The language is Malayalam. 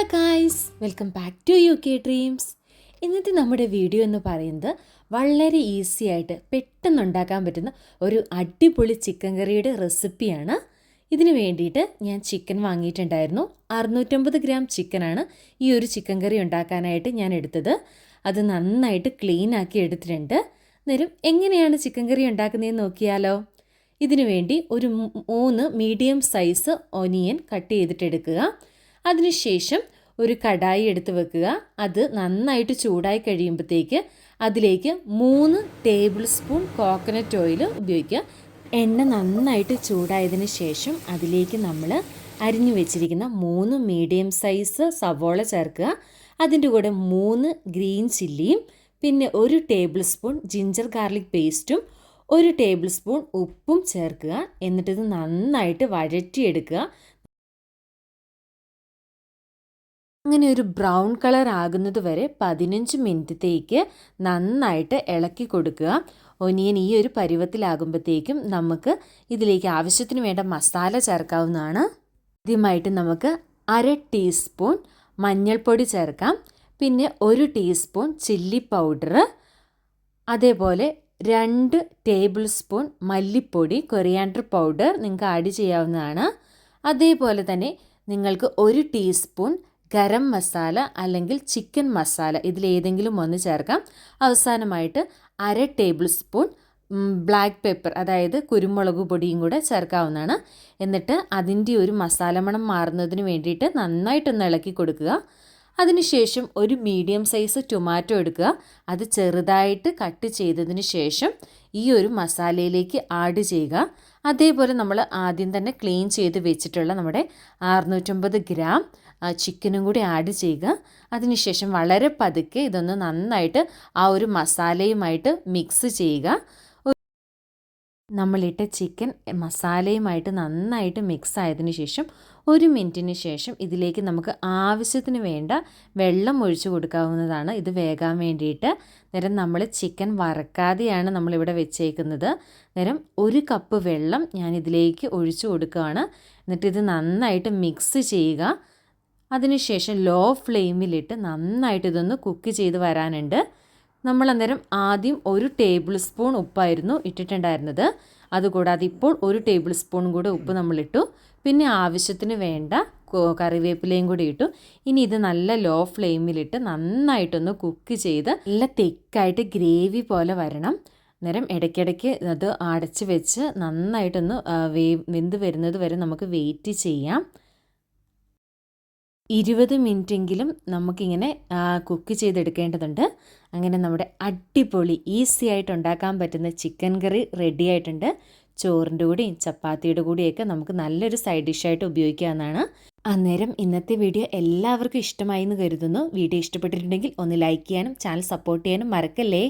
Hello guys welcome back to U K dreams ഇന്നത്തെ നമ്മുടെ വീഡിയോ എന്ന് പറയുന്നത് വളരെ ഈസി ആയിട്ട് പെട്ടെന്ന് ഉണ്ടാക്കാൻ പറ്റുന്ന ഒരു അടിപൊളി ചിക്കൻ കറിയുടെ റെസിപ്പിയാണ് ഇതിന് വേണ്ടിയിട്ട് ഞാൻ ചിക്കൻ വാങ്ങിയിട്ടുണ്ടായിരുന്നു. അറുന്നൂറ്റമ്പത് ഗ്രാം ചിക്കനാണ് ഈ ഒരു ചിക്കൻ കറി ഉണ്ടാക്കാനായിട്ട് ഞാൻ എടുത്തത്. അത് നന്നായിട്ട് ക്ലീൻ ആക്കി എടുത്തിട്ടുണ്ട്. അന്നേരം എങ്ങനെയാണ് ചിക്കൻ കറി ഉണ്ടാക്കുന്നതെന്ന് നോക്കിയാലോ. ഇതിനു വേണ്ടി ഒരു മൂന്ന് മീഡിയം സൈസ് ഒനിയൻ കട്ട് ചെയ്തിട്ടെടുക്കുക അതിനുശേഷം ഒരു കടായി എടുത്ത് വെക്കുക. അത് നന്നായിട്ട് ചൂടായി കഴിയുമ്പോഴത്തേക്ക് അതിലേക്ക് മൂന്ന് ടേബിൾ സ്പൂൺ കോക്കനട്ട് ഓയിൽ ഉപയോഗിക്കുക. എണ്ണ നന്നായിട്ട് ചൂടായതിന് ശേഷം അതിലേക്ക് നമ്മൾ അരിഞ്ഞു വെച്ചിരിക്കുന്ന മൂന്ന് മീഡിയം സൈസ് സവോള ചേർക്കുക. അതിന്റെ കൂടെ മൂന്ന് ഗ്രീൻ ചില്ലിയും പിന്നെ ഒരു ടേബിൾ സ്പൂൺ ജിഞ്ചർ ഗാർലിക് പേസ്റ്റും ഒരു ടേബിൾ സ്പൂൺ ഉപ്പും ചേർക്കുക. എന്നിട്ടിത് നന്നായിട്ട് വഴറ്റിയെടുക്കുക. അങ്ങനെ ഒരു ബ്രൗൺ കളർ ആകുന്നത് വരെ പതിനഞ്ച് മിനിറ്റത്തേക്ക് നന്നായിട്ട് ഇളക്കി കൊടുക്കുക. ഒനിയൻ ഈ ഒരു പരുവത്തിലാകുമ്പോഴത്തേക്കും നമുക്ക് ഇതിലേക്ക് ആവശ്യത്തിന് വേണ്ട മസാല ചേർക്കാവുന്നതാണ്. ആദ്യമായിട്ട് നമുക്ക് അര ടീസ്പൂൺ മഞ്ഞൾപ്പൊടി ചേർക്കാം. പിന്നെ ഒരു ടീസ്പൂൺ ചില്ലി പൗഡർ. അതേപോലെ രണ്ട് ടേബിൾ സ്പൂൺ മല്ലിപ്പൊടി കൊറിയാണ്ടർ പൗഡർ നിങ്ങൾക്ക് ആഡ് ചെയ്യാവുന്നതാണ്. അതേപോലെ തന്നെ നിങ്ങൾക്ക് ഒരു ടീസ്പൂൺ ഗരം മസാല അല്ലെങ്കിൽ ചിക്കൻ മസാല ഇതിലേതെങ്കിലും ഒന്ന് ചേർക്കാം. അവസാനമായിട്ട് അര ടേബിൾ സ്പൂൺ ബ്ലാക്ക് പെപ്പർ അതായത് കുരുമുളക് പൊടിയും കൂടെ ചേർക്കാവുന്നതാണ്. എന്നിട്ട് അതിന്റെ ഒരു മസാല മണം മാറുന്നതിന് വേണ്ടിയിട്ട് നന്നായിട്ടൊന്ന് ഇളക്കി കൊടുക്കുക. അതിനുശേഷം ഒരു മീഡിയം സൈസ് ടൊമാറ്റോ എടുക്കുക. അത് ചെറുതായിട്ട് കട്ട് ചെയ്തതിന് ശേഷം ഈ ഒരു മസാലയിലേക്ക് ആഡ് ചെയ്യുക. അതേപോലെ നമ്മൾ ആദ്യം തന്നെ ക്ലീൻ ചെയ്ത് വെച്ചിട്ടുള്ള നമ്മുടെ അറുന്നൂറ്റമ്പത് ഗ്രാം ചിക്കനും കൂടി ആഡ് ചെയ്യുക. അതിനുശേഷം വളരെ പതുക്കെ ഇതൊന്ന് നന്നായിട്ട് ആ ഒരു മസാലയുമായിട്ട് മിക്സ് ചെയ്യുക. നമ്മളിട്ട ചിക്കൻ മസാലയുമായിട്ട് നന്നായിട്ട് മിക്സ് ആയതിന് ശേഷം ഒരു മിനിറ്റിന് ശേഷം ഇതിലേക്ക് നമുക്ക് ആവശ്യത്തിന് വേണ്ട വെള്ളം ഒഴിച്ചു കൊടുക്കാവുന്നതാണ്. ഇത് വേകാൻ വേണ്ടിയിട്ട്. നേരം നമ്മൾ ചിക്കൻ വറക്കാതെയാണ് നമ്മളിവിടെ വെച്ചേക്കുന്നത്. നേരം ഒരു കപ്പ് വെള്ളം ഞാൻ ഇതിലേക്ക് ഒഴിച്ചു കൊടുക്കുകയാണ്. എന്നിട്ട് ഇത് നന്നായിട്ട് മിക്സ് ചെയ്യുക. അതിനുശേഷം ലോ ഫ്ലെയിമിലിട്ട് നന്നായിട്ട് ഇതൊന്ന് കുക്ക് ചെയ്ത് വരാനുണ്ട്. നമ്മൾ അന്നേരം ആദ്യം ഒരു ടേബിൾ സ്പൂൺ ഉപ്പായിരുന്നു ഇട്ടിട്ടുണ്ടായിരുന്നത്. അതുകൂടാതെ ഇപ്പോൾ ഒരു ടേബിൾ സ്പൂൺ കൂടെ ഉപ്പ് നമ്മളിട്ടു. പിന്നെ ആവശ്യത്തിന് വേണ്ട കറിവേപ്പിലയും കൂടി ഇട്ടു. ഇനി ഇത് നല്ല ലോ ഫ്ലെയിമിലിട്ട് നന്നായിട്ടൊന്ന് കുക്ക് ചെയ്ത് നല്ല തിക്കായിട്ട് ഗ്രേവി പോലെ വരണം. അന്നേരം ഇടയ്ക്കിടയ്ക്ക് അത് അടച്ച് വെച്ച് നന്നായിട്ടൊന്ന് വേ വെന്ത് വരുന്നത് വരെ നമുക്ക് വെയിറ്റ് ചെയ്യാം. ഇരുപത് മിനിറ്റെങ്കിലും നമുക്കിങ്ങനെ കുക്ക് ചെയ്തെടുക്കേണ്ടതുണ്ട്. അങ്ങനെ നമ്മുടെ അടിപൊളി ഈസി ആയിട്ട് ഉണ്ടാക്കാൻ പറ്റുന്ന ചിക്കൻ കറി റെഡി ആയിട്ടുണ്ട്. ചോറിന്റെ കൂടെയും ചപ്പാത്തിയുടെ കൂടെയൊക്കെ നമുക്ക് നല്ലൊരു സൈഡ് ഡിഷായിട്ട് ഉപയോഗിക്കാവുന്നതാണ്. അന്നേരം ഇന്നത്തെ വീഡിയോ എല്ലാവർക്കും ഇഷ്ടമായി എന്ന് കരുതുന്നു. വീഡിയോ ഇഷ്ടപ്പെട്ടിട്ടുണ്ടെങ്കിൽ ഒന്ന് ലൈക്ക് ചെയ്യാനും ചാനൽ സപ്പോർട്ട് ചെയ്യാനും മറക്കല്ലേ?